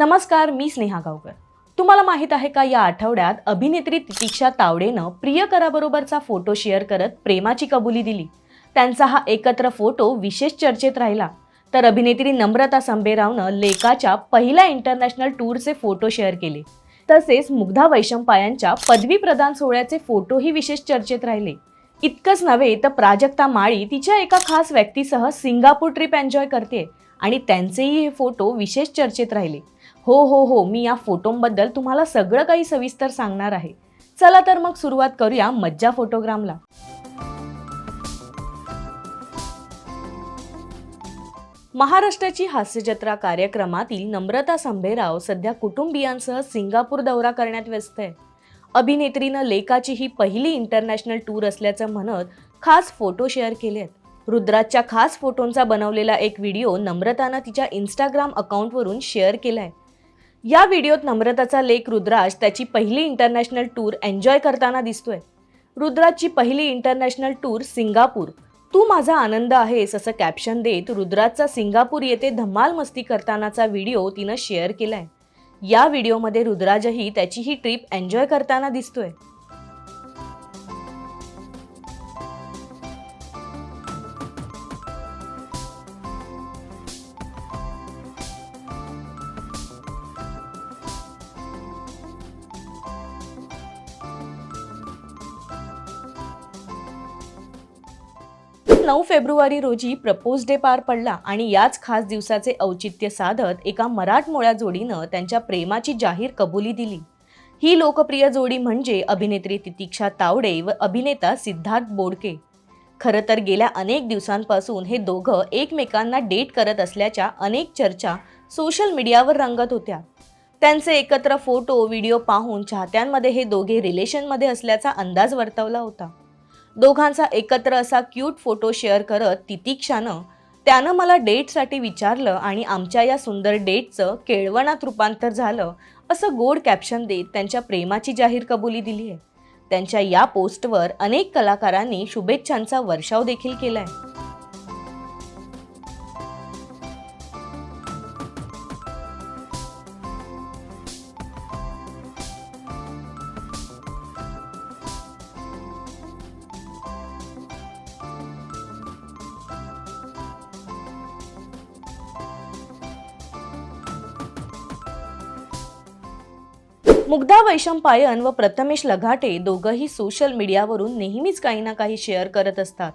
नमस्कार मी स्नेहा गावकर. तुम्हाला माहीत आहे का या आठवड्यात अभिनेत्री तितिक्षा तावडेनं प्रियकराबरोबरचा फोटो शेअर करत प्रेमाची कबुली दिली. त्यांचा हा एकत्र फोटो विशेष चर्चेत राहिला. तर अभिनेत्री नम्रता संबेरावनं लेकाच्या पहिल्या इंटरनॅशनल टूरचे फोटो शेअर केले. तसेच मुग्धा वैशंपायांच्या पदवी प्रदान सोहळ्याचे फोटोही विशेष चर्चेत राहिले. इतकंच नव्हे तर प्राजक्ता माळी तिच्या एका खास व्यक्तीसह सिंगापूर ट्रिप एन्जॉय करते आणि त्यांचेही हे फोटो विशेष चर्चेत राहिले. हो हो हो मी या फोटोंबद्दल तुम्हाला सगळं काही सविस्तर सांगणार आहे. चला तर मग सुरुवात करूया मज्जा फोटोग्रामला. महाराष्ट्राची हास्यजत्रा कार्यक्रमातील नम्रता संभेराव सध्या कुटुंबियांसह सिंगापूर दौरा करण्यात व्यस्त आहे. अभिनेत्रीनं लेकाची ही पहिली इंटरनॅशनल टूर असल्याचं म्हणत खास फोटो शेअर केले आहेत रुद्राजच्या खास फोटोंचा बनवलेला एक व्हिडिओ नम्रतानं तिच्या इंस्टाग्राम अकाउंटवरून शेअर केलाय. या व्हिडिओत नम्रताचा लेख रुद्राज त्याची पहिली इंटरनॅशनल टूर एन्जॉय करताना दिसतोय. रुद्राजची पहिली इंटरनॅशनल टूर सिंगापूर. तू माझा आनंद आहेस असं कॅप्शन देत रुद्राजचा सिंगापूर येथे धमाल मस्ती करतानाचा व्हिडिओ तिनं शेअर केलाय. या व्हिडिओमध्ये रुद्राजही त्याची ही ट्रिप एन्जॉय करताना दिसतोय. नऊ फेब्रुवारी रोजी प्रपोज डे पार पडला आणि याच खास दिवसाचे औचित्य साधत एका मराठमोळ्या जोडीनं त्यांच्या प्रेमाची जाहीर कबुली दिली. ही लोकप्रिय जोडी म्हणजे अभिनेत्री तितिक्षा तावडे व अभिनेता सिद्धार्थ बोडके. खरं तर गेल्या अनेक दिवसांपासून हे दोघं एकमेकांना डेट करत असल्याच्या अनेक चर्चा सोशल मीडियावर रंगत होत्या. त्यांचे एकत्र फोटो व्हिडिओ पाहून चाहत्यांमध्ये हे दोघे रिलेशनमध्ये असल्याचा अंदाज वर्तवला होता. दोघांचा एकत्र असा क्यूट फोटो शेअर करत तितिक्षानं त्यानं मला डेटसाठी विचारलं आणि आमच्या या सुंदर डेटचं केळवणात रूपांतर झालं असं गोड कॅप्शन देत त्यांच्या प्रेमाची जाहीर कबुली दिली आहे. त्यांच्या या पोस्टवर अनेक कलाकारांनी शुभेच्छांचा वर्षाव देखील आहे मुग्धा वैशंपायन व प्रथमेश लघाटे दोघंही सोशल मीडियावरून नेहमीच काही ना काही शेअर करत असतात.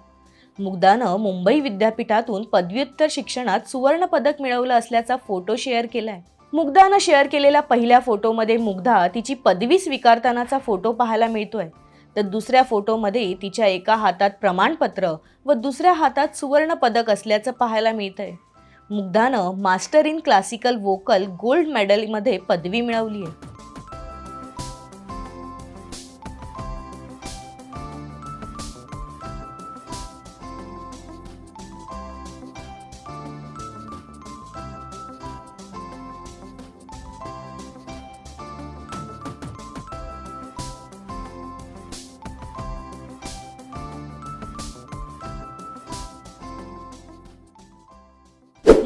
मुग्धानं मुंबई विद्यापीठातून पदव्युत्तर शिक्षणात सुवर्ण पदक मिळवलं असल्याचा फोटो शेअर केलाय. मुग्धानं शेअर केलेल्या पहिल्या फोटोमध्ये मुग्धा तिची पदवी स्वीकारतानाचा फोटो पाहायला मिळतोय. तर दुसऱ्या फोटोमध्ये तिच्या एका हातात प्रमाणपत्र व दुसऱ्या हातात सुवर्ण पदक असल्याचं पाहायला मिळतंय. मुग्धानं master in classical vocal gold मेडलमध्ये पदवी मिळवली आहे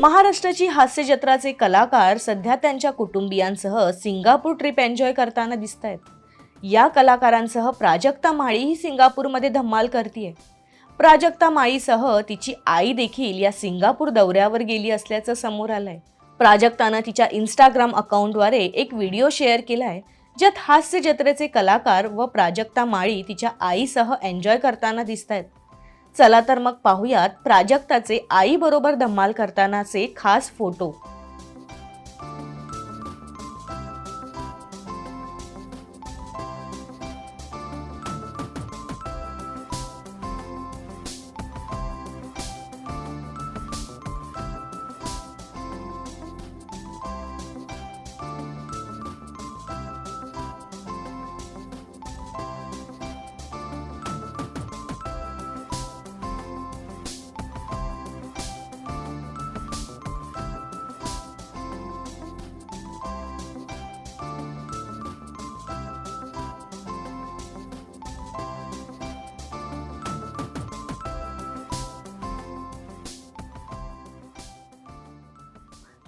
महाराष्ट्राची हास्य जत्राचे कलाकार सध्या त्यांच्या कुटुंबियांसह सिंगापूर ट्रिप एन्जॉय करताना दिसत आहेत या कलाकारांसह प्राजक्ता माळी ही सिंगापूरमध्ये धम्माल करते प्राजक्ता माळीसह तिची आई देखील या सिंगापूर दौऱ्यावर गेली असल्याचं समोर आलंय. प्राजक्तानं तिच्या इंस्टाग्राम अकाउंटद्वारे एक व्हिडिओ शेअर केलाय ज्यात हास्य जत्रेचे कलाकार व प्राजक्ता माळी तिच्या आईसह एन्जॉय करताना दिसत आहेत चला तर मग पाहुयात प्राजक्ताचे आईबरोबर धम्माल करतानाचे खास फोटो.